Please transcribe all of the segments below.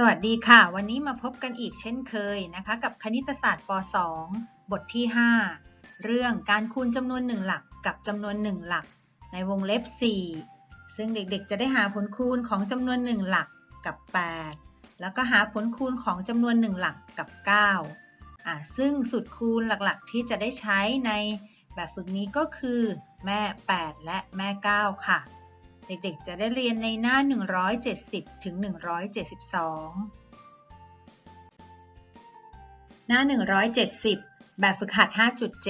สวัสดีค่ะ วันนี้มาพบกันอีกเช่นเคยนะคะ กับคณิตศาสตร์ป .2 บทที่ 5 เรื่องการคูณจำนวนหนึ่งหลักกับจำนวนหนึ่งหลัก ในวงเล็บ 4 ซึ่งเด็กๆ จะได้หาผลคูณของจำนวนหนึ่งหลักกับ 8 แล้วก็หาผลคูณของจำนวนหนึ่งหลักกับ 9อ่าซึ่งสูตรคูณหลักๆ ที่จะได้ใช้ในแบบฝึกนี้ก็คือ แม่ 8 และแม่ 9 ค่ะ เด็กๆ จะได้เรียนในหน้า 170 ถึง 172 หน้า 170 แบบฝึกหัด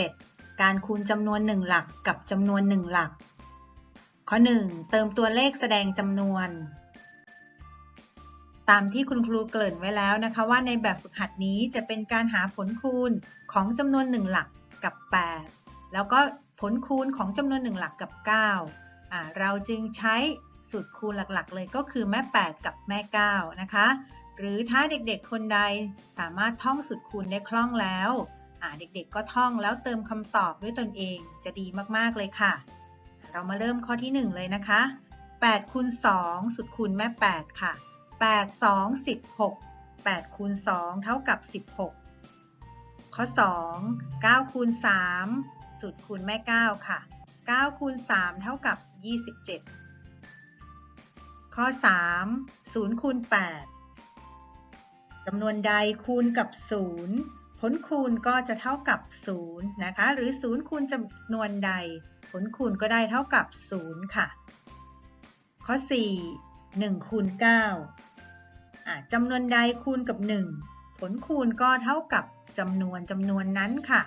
5.7 การคูณจำนวน 1 หลักกับจำนวน 1 หลัก ข้อ 1 เติมตัวเลขแสดงจำนวน ตามที่คุณครูเกริ่นไว้แล้วนะคะว่าในแบบฝึกหัดนี้จะเป็นการหาผลคูณของจำนวน 1 หลักกับ 8 แล้วก็ผลคูณของจำนวน 1 หลักกับ9อ่า เราจึงใช้สูตรคูณหลักๆ เลยก็คือแม่ 8 กับแม่ 9 นะคะ หรือถ้าเด็กๆคนใดสามารถท่องสูตรคูณได้คล่องแล้วเด็กๆก็ท่องแล้วเติมคำตอบด้วยตนเองจะดีมากๆเลยค่ะ เรามาเริ่มข้อที่ 1 เลยนะคะ8คูณ2สูตรคูณแม่ 8 ค่ะ 8 2 16 8คูณ2เท่ากับ 16 ข้อ 2 9คูณ3สูตรคูณแม่ 9 ค่ะ9คูณ3เท่ากับ 27 ข้อ 3 0คูณ8จำนวนใดคูณกับ 0 ผลคูณก็จะเท่ากับ 0 นะคะ หรือ 0 คูณจำนวนใด ผลคูณก็ได้เท่ากับ 0 ค่ะ ข้อ 4 1คูณ9จำนวนใดคูณกับ 1 ผลคูณก็เท่ากับจำนวนจำนวนนั้นค่ะ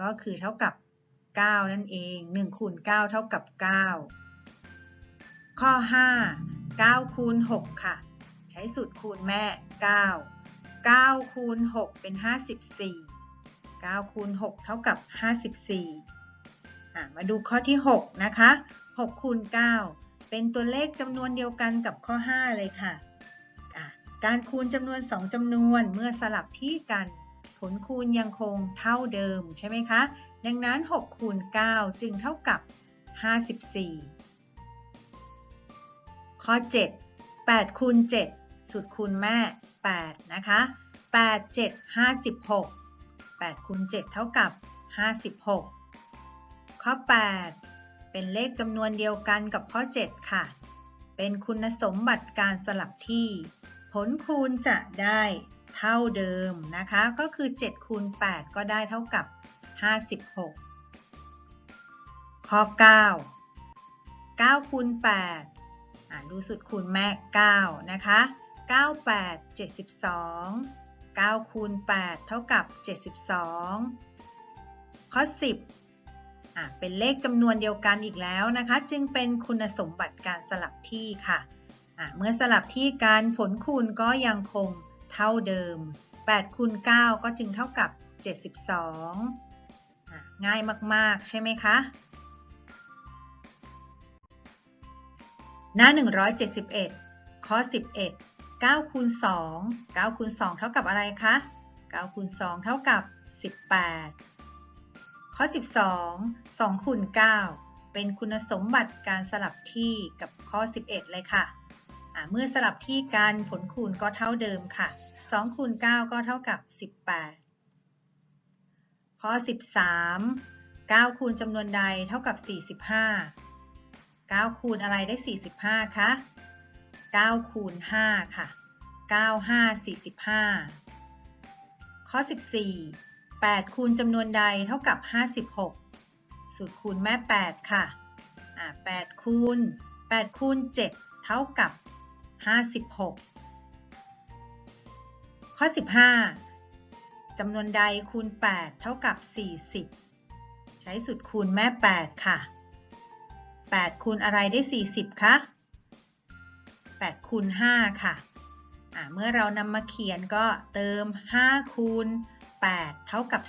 ก็คือเท่ากับ 9 นั่นเอง 1คูณ9เท่ากับ 9 ข้อ 5 9คูณ6ค่ะ ใช้สูตรคูณแม่ 9 9คูณ6เป็น 54 9คูณ6เท่ากับ 54อะมาดูข้อที่ 6 นะคะ 6คูณ9เป็นตัวเลขจำนวนเดียวกันกับข้อ 5 เลยค่ะะการคูณจำนวน 2จำนวนเมื่อสลับที่กัน ผลคูณยังคงเท่าเดิมใช่ไหมคะ ดังนั้น 6คูณ9จึงเท่ากับ 54 ข้อ 7 8คูณ7สูตรคูณแม่ 8 นะคะ 8 7 56 8คูณ7เท่ากับ 56 ข้อ 8 เป็นเลขจำนวนเดียวกันกับข้อ 7 ค่ะ เป็นคุณสมบัติการสลับที่ ผลคูณจะได้เท่าเดิมนะคะ ก็คือ 7 คูณ 8 ก็ได้เท่ากับ 56 ข้อ 9 9คูณ8 ดูสุดคูณแม่9นะคะ9 8 72 9คูณ8เท่ากับ 72 ข้อ 10อ่าเป็นเลขจำนวนเดียวกันอีกแล้วนะคะ จึงเป็นคุณสมบัติการสลับที่ค่ะอ่าเมื่อสลับที่การผลคูณก็ยังคงเท่าเดิม8คูณ9ก็จึงเท่ากับ 72ง่ายมาก ๆ ใช่ไหมคะ หน้า 171 ข้อ 11 9คูณ2 9คูณ2เท่ากับอะไรคะ9คูณ2เท่ากับ 18 ข้อ 12 2คูณ9เป็นคุณสมบัติการสลับที่กับข้อ 11 เลยค่ะเมื่อสลับที่กันผลคูณก็เท่าเดิมค่ะ2คูณ9ก็เท่ากับ 18 ข้อ 13 9คูณจำนวนใดเท่ากับ 45 9 คูณอะไรได้ 45คะ9คูณ5ค่ะ 9 5 45 ข้อ 14 8 คูณจำนวนใดเท่ากับ 56 สูตรคูณแม่ 8 ค่ะอ่า8คูณ 8 คูณ 7 เท่ากับ 56 ข้อ 15 จำนวนใดคูณ 8 เท่ากับ 40 ใช้สูตรคูณแม่ 8 ค่ะ 8คูณอะไรได้ 40 คะ 8คูณ5ค่ะะเมื่อเรานำมาเขียนก็เติม 5 คูณ 8 เท่ากับ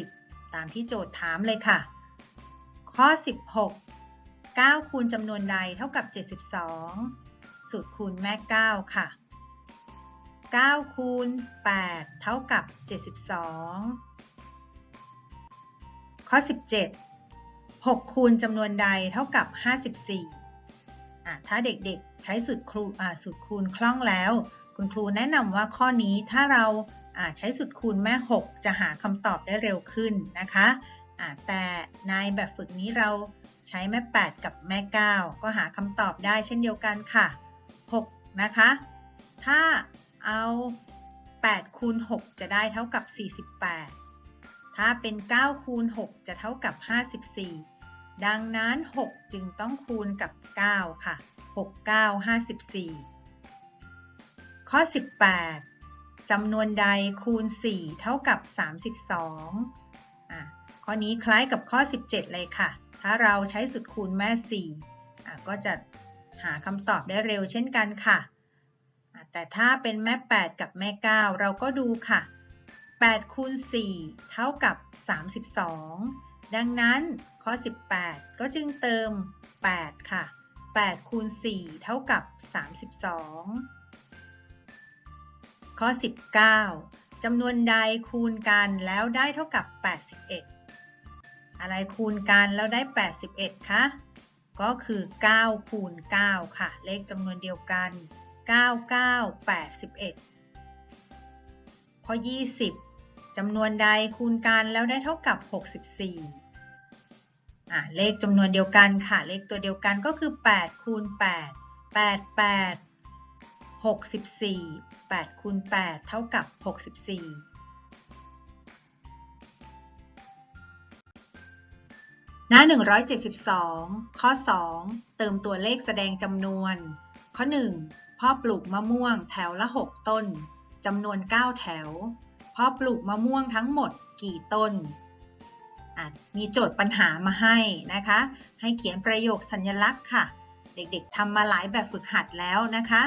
40 ตามที่โจทย์ถามเลยค่ะ ข้อ 16 9 คูณจำนวนใดเท่ากับ 72 สูตรคูณแม่ 9 ค่ะ 9 คูณ 8 เท่ากับ 72 ข้อ 17 6 คูณจำนวนใดเท่ากับ 54ถ้าเด็กๆใช้สูตรคูณสูตรคูณคล่องแล้ว คุณครูแนะนำว่าข้อนี้ถ้าเราอ่าใช้สูตรคูณแม่ 6 จะหาคำตอบได้เร็วขึ้นนะคะอ่าแต่ในแบบฝึกนี้เราใช้แม่ 8 กับแม่ 9 ก็หาคำตอบได้เช่นเดียวกันค่ะ 6 นะคะ ถ้าเอา8คูณ6จะได้เท่ากับ 48 ถ้าเป็น 9 คูณ 6 จะเท่ากับ 54 ดังนั้น 6 จึงต้องคูณกับ 9 ค่ะ 6 9 54 ข้อ 18จำนวนใดคูณ 4 เท่ากับ 32อะข้อนี้คล้ายกับข้อ 17 เลยค่ะ ถ้าเราใช้สุดคูณแม่4อะก็จะหาคำตอบได้เร็วเช่นกันค่ะ แต่ถ้าเป็นแม่ 8 กับแม่ 9 เราก็ดูค่ะ 8คูณ4เท่ากับ 32 ดังนั้น ข้อ 18 ก็จึงเติม 8 ค่ะ 8 คูณ 4 เท่ากับ 32 ข้อ 19 จำนวนใดคูณกันแล้วได้เท่ากับ 81 อะไรคูณกันแล้วได้ 81 คะ ก็คือ 9 คูณ 9 ค่ะ เลขจำนวนเดียวกัน 9 9 81 ข้อ 20จำนวนใดคูณกันแล้วได้เท่ากับ 64 อะเลขจำนวนเดียวกันค่ะ เลขตัวเดียวกันก็คือ 8 คูณ 8 8 8 64 8คูณ8เท่ากับ 64 หน้า 172 ข้อ 2 เติมตัวเลขแสดงจำนวน ข้อ 1 พ่อปลูกมะม่วงแถวละ 6 ต้นจำนวน 9 แถว พ่อปลูกมะม่วงทั้งหมดกี่ต้น มีโจทย์ปัญหามาให้นะคะ ให้เขียนประโยคสัญลักษณ์ค่ะ เด็กๆทำมาหลายแบบฝึกหัดแล้วนะคะ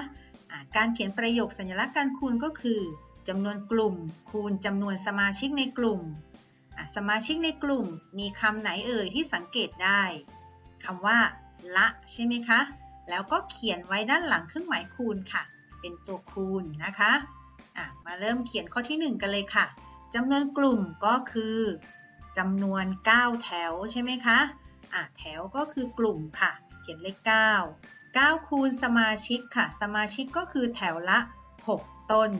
การเขียนประโยคสัญลักษณ์การคูณก็คือจำนวนกลุ่ม คูณจำนวนสมาชิกในกลุ่ม สมาชิกในกลุ่มมีคำไหนเอ่ยที่สังเกตได้คำว่า ละใช่ไหมคะ แล้วก็เขียนไว้ด้านหลังเครื่องหมายคูณค่ะ เป็นตัวคูณนะคะะมาเริ่มเขียนข้อที่ 1 กันเลยค่ะจำนวนกลุ่มก็คือ จำนวน 9 แถวใช่ไหมคะะแถวก็คือกลุ่มค่ะ เขียนเลข 9 9 คูณสมาชิกค่ะ สมาชิกก็คือแถวละ 6 ต้น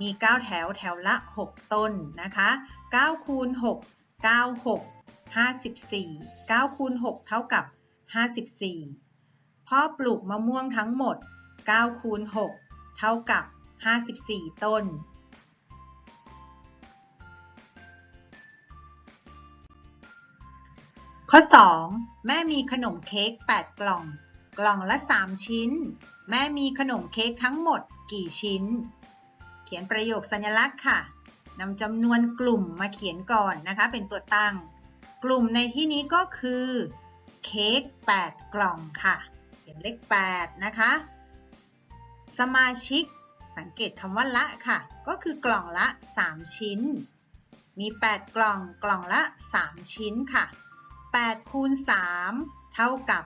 มี 9 แถวแถวละ 6 ต้นนะคะ9คูณ6 9 6 54 9คูณ6เท่ากับ 54 พ่อปลูกมะม่วงทั้งหมด9คูณ6เท่ากับ 54 ต้น ข้อ 2 แม่มีขนมเค้ก8 กล่อง กล่องละ 3 ชิ้น แม่มีขนมเค้กทั้งหมดกี่ชิ้น เขียนประโยคสัญลักษณ์ค่ะนำจำนวนกลุ่มมาเขียนก่อนนะคะ เป็นตัวตั้ง กลุ่มในที่นี้ก็คือเค้ก8 กล่องค่ะ เขียนเลข8นะคะ สมาชิกสังเกตคำว่าละค่ะ ก็คือกล่องละ 3 ชิ้น มี 8 กล่องกล่องละ 3 ชิ้นค่ะ 8คูณ3เท่ากับ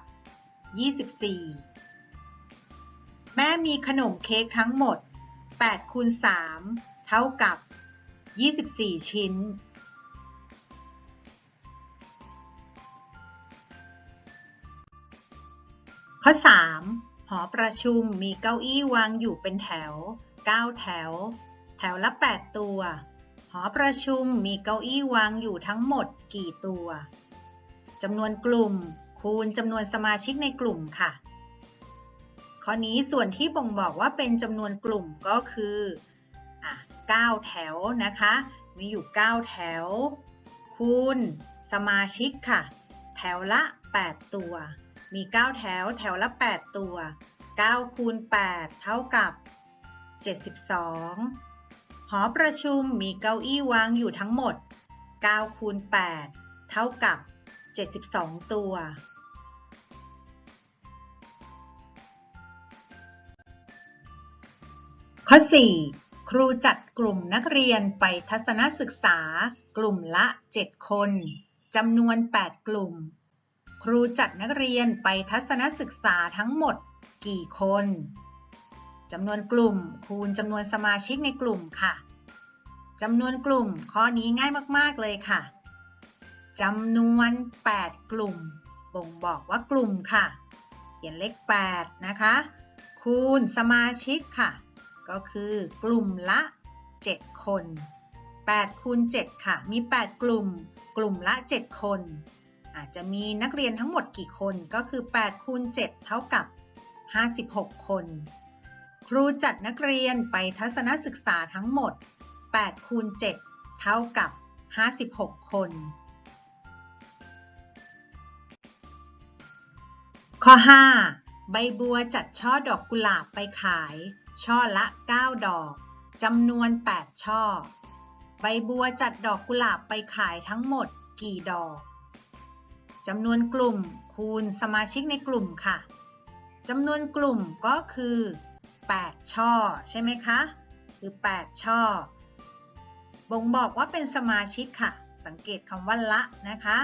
24 แม่มีขนมเค้กทั้งหมด8คูณ3เท่ากับ 24 ชิ้น ข้อ 3 หอประชุมมีเก้าอี้วางอยู่เป็นแถว 9 แถว แถวละ 8 ตัว หอประชุมมีเก้าอี้วางอยู่ทั้งหมดกี่ตัว จำนวนกลุ่ม คูณจำนวนสมาชิกในกลุ่มค่ะ ข้อนี้ส่วนที่บ่งบอกว่าเป็นจำนวนกลุ่มก็คืออ9 แถวนะคะ มีอยู่ 9 แถว คูณสมาชิกค่ะ แถวละ 8 ตัว มี 9 แถว แถวละ 8 ตัว 9 คูณ 8 เท่ากับ 72หอประชุมมีเก้าอี้วางอยู่ทั้งหมด9คูณ8เท่ากับ 72 ตัว ข้อ 4 ครูจัดกลุ่มนักเรียนไปทัศนศึกษา กลุ่มละ 7 คนจำนวน 8 กลุ่ม ครูจัดนักเรียนไปทัศนศึกษาทั้งหมดกี่คนจำนวนกลุ่มคูณจำนวนสมาชิกในกลุ่มค่ะจำนวนกลุ่มข้อนี้ง่ายมาก ๆ เลยค่ะ จำนวน 8 กลุ่ม บ่งบอกว่ากลุ่มค่ะ เขียนเลข 8 นะคะ คูณสมาชิกค่ะ ก็คือกลุ่มละ 7 คน 8 คูณ 7 ค่ะ มี 8 กลุ่ม กลุ่มละ 7 คน อาจจะมีนักเรียนทั้งหมดกี่คน ก็คือ 8 คูณ 7 เท่ากับ 56 คน ครูจัดนักเรียนไปทัศนศึกษาทั้งหมด8คูณ7เท่ากับ 56 คน ข้อ 5 ใบบัวจัดช่อดอกกุหลาบไปขาย ช่อละ 9 ดอกจำนวน 8 ช่อ ใบบัวจัดดอกกุหลาบไปขายทั้งหมดกี่ดอกจำนวนกลุ่มคูณสมาชิกในกลุ่มค่ะจำนวนกลุ่มก็คือ 8 ช่อ ใช่ไหมคะ คือ 8 ช่อ บ่งบอกว่าเป็นสมาชิกค่ะ สังเกตคำว่าละนะคะ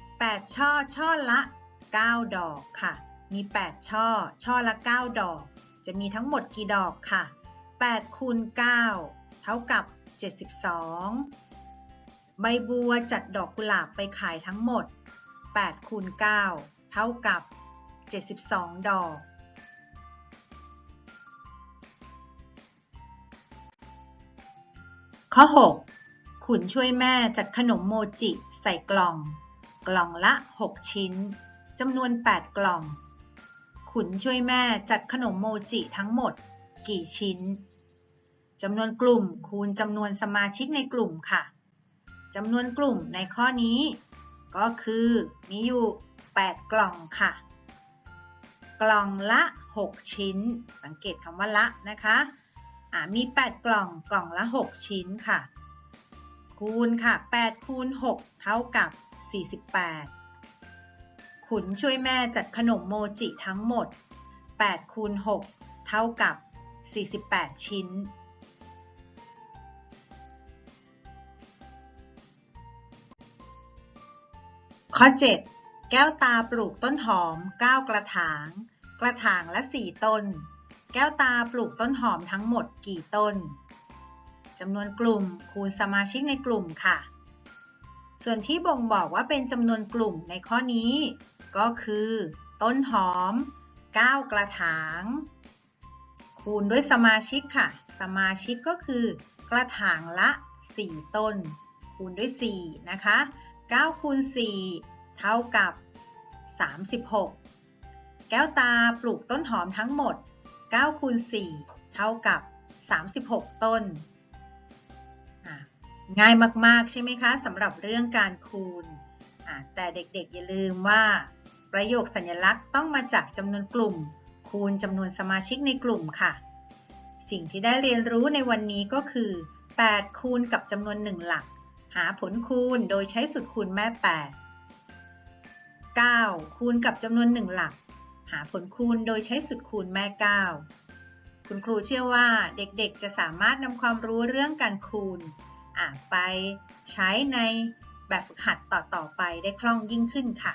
8 ช่อ ช่อละ 9 ดอกค่ะ มี 8 ช่อ ช่อละ 9 ดอก จะมีทั้งหมดกี่ดอกค่ะ 8คูณ9เท่ากับ 72 ใบบัวจัดดอกกุหลาบไปขายทั้งหมด8คูณ9เท่ากับ 72 ดอก ข้อ 6 ขุนช่วยแม่จัดขนมโมจิใส่กล่อง กล่องละ 6 ชิ้น จำนวน 8 กล่อง ขุนช่วยแม่จัดขนมโมจิทั้งหมด กี่ชิ้น จำนวนกลุ่มคูณจำนวนสมาชิกในกลุ่มค่ะ จำนวนกลุ่มในข้อนี้ ก็คือมีอยู่ 8 กล่องค่ะ กล่องละ 6 ชิ้น สังเกตคำว่าละนะคะอ่ามี 8 กล่องกล่องละ 6 ชิ้นค่ะ คูณค่ะ8คูณ6เท่ากับ 48 ขุนช่วยแม่จัดขนมโมจิทั้งหมด8คูณ6เท่ากับ 48 ชิ้น ข้อ 7 แก้วตาปลูกต้นหอม 9 กระถาง กระถางละ 4 ต้น แก้วตาปลูกต้นหอมทั้งหมดกี่ต้นจำนวนกลุ่มคูณสมาชิกในกลุ่มค่ะ ส่วนที่บ่งบอกว่าเป็นจำนวนกลุ่มในข้อนี้ ก็คือ ต้นหอม 9 กระถาง คูณด้วยสมาชิกค่ะ สมาชิกก็คือ กระถางละ 4 ต้น คูณด้วย 4 นะคะ9คูณ4เท่ากับ 36 แก้วตาปลูกต้นหอมทั้งหมด9คูณ4เท่ากับ 36 ต้น ง่ายมาก ๆ ใช่ไหมคะสำหรับเรื่องการคูณ แต่เด็ก ๆ อย่าลืมว่า ประโยคสัญลักษณ์ต้องมาจากจำนวนกลุ่ม คูณจำนวนสมาชิกในกลุ่มค่ะ สิ่งที่ได้เรียนรู้ในวันนี้ก็คือ 8 คูณกับจำนวน 1 หลัก หาผลคูณโดยใช้สูตรคูณแม่ 8 9 คูณกับจำนวน 1 หลัก หาผลคูณโดยใช้สูตรคูณแม่ 9 คุณครูเชื่อว่าเด็กๆ จะสามารถนำความรู้เรื่องการคูณไปใช้ในแบบฝึกหัดต่อๆไปได้คล่องยิ่งขึ้นค่ะ